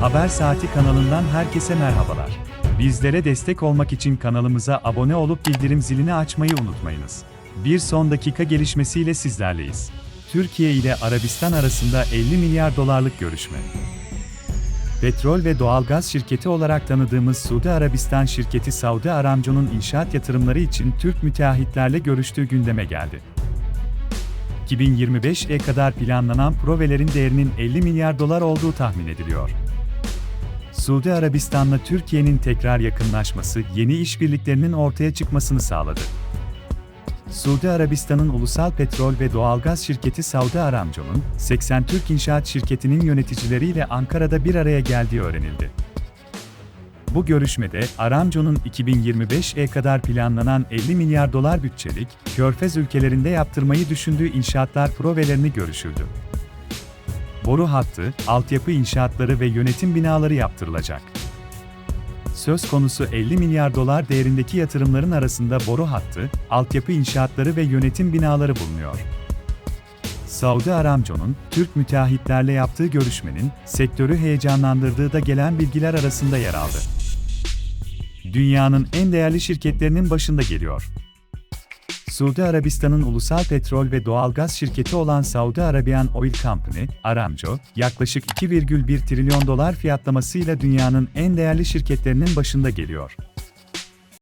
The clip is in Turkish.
Haber Saati kanalından herkese merhabalar. Bizlere destek olmak için kanalımıza abone olup bildirim zilini açmayı unutmayınız. Bir son dakika gelişmesiyle sizlerleyiz. Türkiye ile Arabistan arasında 50 milyar dolarlık görüşme. Petrol ve doğalgaz şirketi olarak tanıdığımız Suudi Arabistan şirketi Saudi Aramco'nun inşaat yatırımları için Türk müteahhitlerle görüştüğü gündeme geldi. 2025'e kadar planlanan projelerin değerinin 50 milyar dolar olduğu tahmin ediliyor. Suudi Arabistan'la Türkiye'nin tekrar yakınlaşması yeni işbirliklerinin ortaya çıkmasını sağladı. Suudi Arabistan'ın ulusal petrol ve doğalgaz şirketi Saudi Aramco'nun 80 Türk İnşaat Şirketi'nin yöneticileriyle Ankara'da bir araya geldiği öğrenildi. Bu görüşmede Aramco'nun 2025'e kadar planlanan 50 milyar dolar bütçelik, Körfez ülkelerinde yaptırmayı düşündüğü inşaatlar projelerini görüşüldü. Boru hattı, altyapı inşaatları ve yönetim binaları yaptırılacak. Söz konusu 50 milyar dolar değerindeki yatırımların arasında boru hattı, altyapı inşaatları ve yönetim binaları bulunuyor. Saudi Aramco'nun Türk müteahhitlerle yaptığı görüşmenin sektörü heyecanlandırdığı da gelen bilgiler arasında yer aldı. Dünyanın en değerli şirketlerinin başında geliyor. Suudi Arabistan'ın ulusal petrol ve doğalgaz şirketi olan Saudi Arabian Oil Company, Aramco, yaklaşık 2,1 trilyon dolar fiyatlamasıyla dünyanın en değerli şirketlerinin başında geliyor.